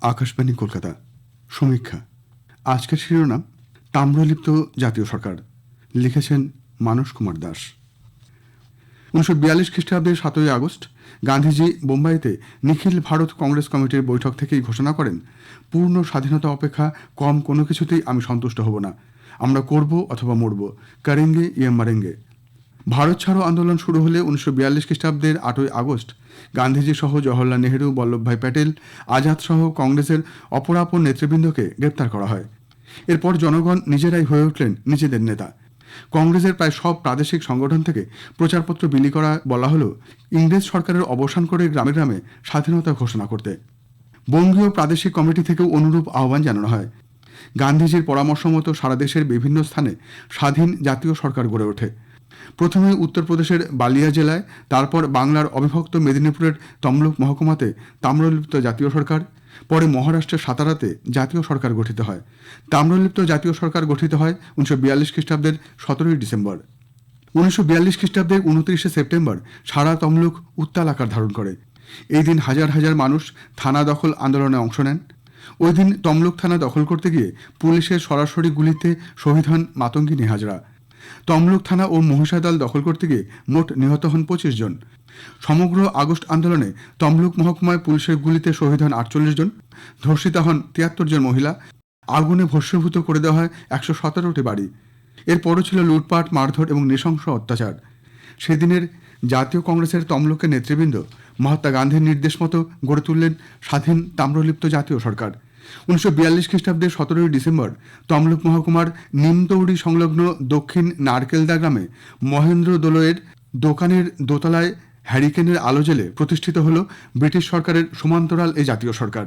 আকাশবাণী কলকাতা। সমীক্ষা। আজকের শিরোনাম, তাম্রলিপ্ত জাতীয় সরকার। লিখেছেন মানস কুমার দাস। উনিশশো বিয়াল্লিশ খ্রিস্টাব্দের সাতই আগস্ট, গান্ধীজি বোম্বাইতে নিখিল ভারত কংগ্রেস কমিটির বৈঠক থেকেই ঘোষণা করেন, পূর্ণ স্বাধীনতা অপেক্ষা কম কোনো কিছুতেই আমি সন্তুষ্ট হব না। আমরা করব অথবা মরব। কারেঙ্গে ইয়ে মারেঙ্গে ভারত ছাড়ো আন্দোলন শুরু হলে উনিশশো বিয়াল্লিশ খ্রিস্টাব্দের আটই আগস্ট গান্ধীজি সহ জওহরলাল নেহরু, বল্লভভাই প্যাটেল আজাদ সহ কংগ্রেসের অপরাপর নেতৃবৃন্দকে গ্রেপ্তার করা হয়। এরপর জনগণ নিজেরাই হয়ে উঠলেন নিজেদের নেতা। কংগ্রেসের প্রায় সব প্রাদেশিক সংগঠন থেকে প্রচারপত্র বিলি করা বলা হলো ইংরেজ সরকারের অবসান করে গ্রামে গ্রামে স্বাধীনতা ঘোষণা করতে। বঙ্গীয় প্রাদেশিক কমিটি থেকেও অনুরূপ আহ্বান জানানো হয়। গান্ধীজির পরামর্শ মতো সারা দেশের বিভিন্ন স্থানে স্বাধীন জাতীয় সরকার গড়ে ওঠে। প্রথমে উত্তরপ্রদেশের বালিয়া জেলায়, তারপর বাংলার অবিভক্ত মেদিনীপুরের তমলুক মহকুমাতে তাম্রলিপ্ত জাতীয় সরকার, পরে মহারাষ্ট্রের সাতারাতে জাতীয় সরকার গঠিত হয়। তাম্রলিপ্ত জাতীয় সরকার গঠিত হয় উনিশশো বিয়াল্লিশ খ্রিস্টাব্দের সতেরোই ডিসেম্বর। উনিশশো বিয়াল্লিশ খ্রিস্টাব্দের উনত্রিশে সেপ্টেম্বর সারা তমলুক উত্তাল আকার ধারণ করে। এই দিন হাজার হাজার মানুষ থানা দখল আন্দোলনে অংশ নেন। ওই দিন তমলুক থানা দখল করতে গিয়ে পুলিশের সরাসরি গুলিতে শহীদ হন মাতঙ্গিনী হাজরা। তমলুক থানা ও মহিষাদল দখল করতে গিয়ে মোট নিহত হন পঁচিশ জন। সমগ্র আগস্ট আন্দোলনে তমলুক মহকুমায় পুলিশের গুলিতে শহীদ হন আটচল্লিশ জন, ধর্ষিতা হন তিয়াত্তর জন মহিলা, আগুনে ভস্মীভূত করে দেওয়া হয় একশো সতেরোটি বাড়ি। এরপরও ছিল লুটপাট, মারধর এবং নৃশংস অত্যাচার। সেদিনের জাতীয় কংগ্রেসের তমলুকের নেতৃবৃন্দ মহাত্মা গান্ধীর নির্দেশ মতো গড়ে তুললেন স্বাধীন তাম্রলিপ্ত জাতীয় সরকার। উনিশশো বিয়াল্লিশ খ্রিস্টাব্দের সতেরোই ডিসেম্বর তমলুক মহকুমার নিমতৌড়ি সংলগ্ন দক্ষিণ নারকেলদা গ্রামে মহেন্দ্র দোলয়ের দোকানের দোতলায় হ্যারিকেনের আলো জেলে প্রতিষ্ঠিত হল ব্রিটিশ সরকারের সমান্তরাল এই জাতীয় সরকার।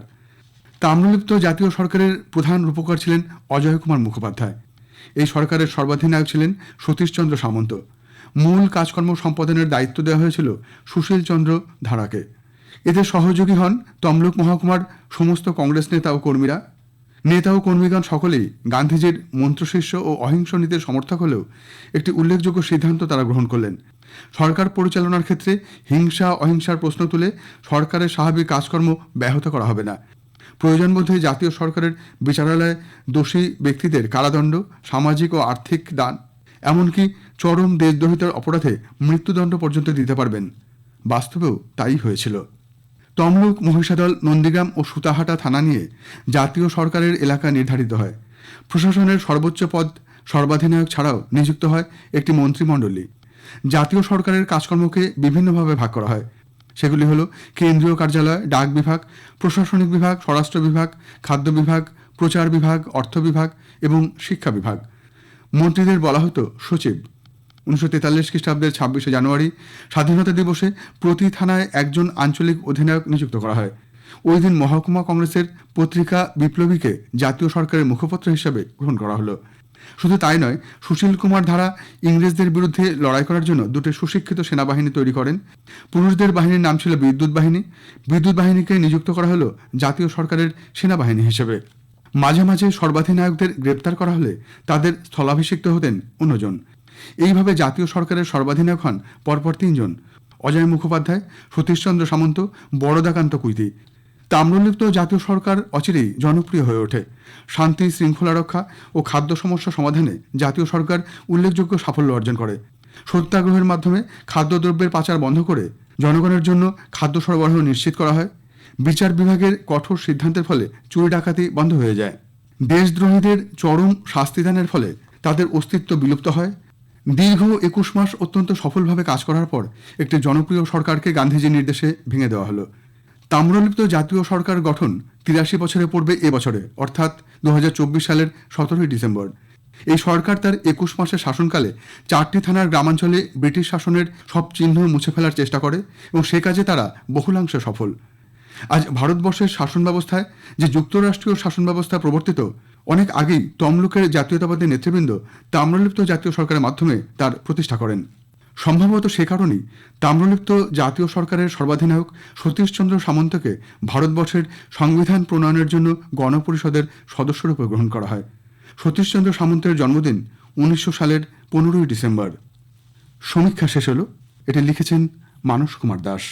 তাম্রলিপ্ত জাতীয় সরকারের প্রধান রূপকার ছিলেন অজয় কুমার মুখোপাধ্যায়। এই সরকারের সর্বাধিনায়ক ছিলেন সতীশচন্দ্র সামন্ত। মূল কাজকর্ম সম্পাদনের দায়িত্ব দেওয়া হয়েছিল সুশীল চন্দ্র ধারাকে। এতে সহযোগী হন তমলুক মহকুমার সমস্ত কংগ্রেস নেতা ও কর্মীরা। নেতা ও কর্মীগণ সকলেই গান্ধীজির মন্ত্রশিষ্য ও অহিংস নীতির সমর্থক হলেও একটি উল্লেখযোগ্য সিদ্ধান্ত তারা গ্রহণ করলেন। সরকার পরিচালনার ক্ষেত্রে হিংসা অহিংসার প্রশ্ন তুলে সরকারের স্বাভাবিক কাজকর্ম ব্যাহত করা হবে না। প্রয়োজন বোধে জাতীয় সরকারের বিচারালয়ে দোষী ব্যক্তিদের কারাদণ্ড, সামাজিক ও আর্থিক দান, এমনকি চরম দেশদ্রোহিতার অপরাধে মৃত্যুদণ্ড পর্যন্ত দিতে পারবেন। বাস্তবেও তাই হয়েছিল। তমলুক, মহিষাদল, নন্দীগ্রাম ও সুতাহাটা থানা নিয়ে জাতীয় সরকারের এলাকা নির্ধারিত হয়। প্রশাসনের সর্বোচ্চ পদ সর্বাধিনায়ক ছাড়াও নিযুক্ত হয় একটি মন্ত্রিমণ্ডলী। জাতীয় সরকারের কাজকর্মকে বিভিন্নভাবে ভাগ করা হয়। সেগুলি হলো কেন্দ্রীয় কার্যালয়, ডাক বিভাগ, প্রশাসনিক বিভাগ, স্বরাষ্ট্র বিভাগ, খাদ্য বিভাগ, প্রচার বিভাগ, অর্থ বিভাগ এবং শিক্ষা বিভাগ। মন্ত্রীদের বলা হতো সচিব। উনিশশো তেতাল্লিশ খ্রিস্টাব্দের ছাব্বিশে জানুয়ারি স্বাধীনতা দিবসে প্রতি থানায় একজন আঞ্চলিক অধিনায়ক নিযুক্ত করা হয়। ওই দিন মহকুমা কংগ্রেসের পত্রিকা বিপ্লবীকে জাতীয় সরকারের মুখপত্র হিসেবে গ্রহণ করা হলো। শুধু তাই নয়, সুশীল কুমার ধারা ইংরেজদের বিরুদ্ধে লড়াই করার জন্য দুটি সুশিক্ষিত সেনাবাহিনী তৈরি করেন। পুরুষদের বাহিনীর নাম ছিল বিদ্যুৎ বাহিনী। বিদ্যুৎ বাহিনীকে নিযুক্ত করা হলো জাতীয় সরকারের সেনাবাহিনী হিসেবে। মাঝে মাঝে সর্বাধিনায়কদের গ্রেপ্তার করা হলে তাদের স্থলাভিষিক্ত হতেন অন্যজন। এইভাবে জাতীয় সরকারের সর্বাধিনায়ক হন পরপর তিনজন। অজয় মুখোপাধ্যায়, সতীশচন্দ্র সামন্ত, বড়দাকান্ত কুইতি। তাম্রলিপ্ত জাতীয় সরকার অচিরেই জনপ্রিয় হয়ে ওঠে। শান্তি, শৃঙ্খলা রক্ষা ও খাদ্য সমস্যা সমাধানে জাতীয় সরকার উল্লেখযোগ্য সাফল্য অর্জন করে। সত্যাগ্রহের মাধ্যমে খাদ্যদ্রব্যের পাচার বন্ধ করে জনগণের জন্য খাদ্য সরবরাহ নিশ্চিত করা হয়। বিচার বিভাগের কঠোর সিদ্ধান্তের ফলে চুরি ডাকাতি বন্ধ হয়ে যায়। দেশদ্রোহীদের চরম শাস্তিদানের ফলে তাদের অস্তিত্ব বিলুপ্ত হয়। দীর্ঘ একুশ মাস অত্যন্ত সফলভাবে কাজ করার পর একটি জনপ্রিয় সরকারকে গান্ধীজির নির্দেশে ভেঙে দেওয়া হলো। তাম্রলিপ্ত জাতীয় সরকার গঠন তিরাশি বছরে পড়বে এবছরে বছরে, অর্থাৎ দুহাজার চব্বিশ সালের সতেরোই ডিসেম্বর। এই সরকার তার একুশ মাসের শাসনকালে চারটি থানার গ্রামাঞ্চলে ব্রিটিশ শাসনের সব চিহ্ন মুছে ফেলার চেষ্টা করে এবং সে কাজে তারা বহুলাংশে সফল। আজ ভারতবর্ষের শাসন ব্যবস্থায় যে যুক্তরাষ্ট্রীয় শাসন ব্যবস্থা প্রবর্তিত অনেক আগেই তমলুকের জাতীয়তাবাদী নেতৃবৃন্দ তাম্রলিপ্ত জাতীয় সরকারের মাধ্যমে তার প্রতিষ্ঠা করেন। সম্ভবত সে কারণেই তাম্রলিপ্ত জাতীয় সরকারের সর্বাধিনায়ক সতীশচন্দ্র সামন্তকে ভারতবর্ষের সংবিধান প্রণয়নের জন্য গণপরিষদের সদস্যরূপে গ্রহণ করা হয়। সতীশচন্দ্র সামন্তের জন্মদিন উনিশশো সালের পনেরোই ডিসেম্বর। সমীক্ষা শেষ হলো, এটি লিখেছেন মানস কুমার দাস।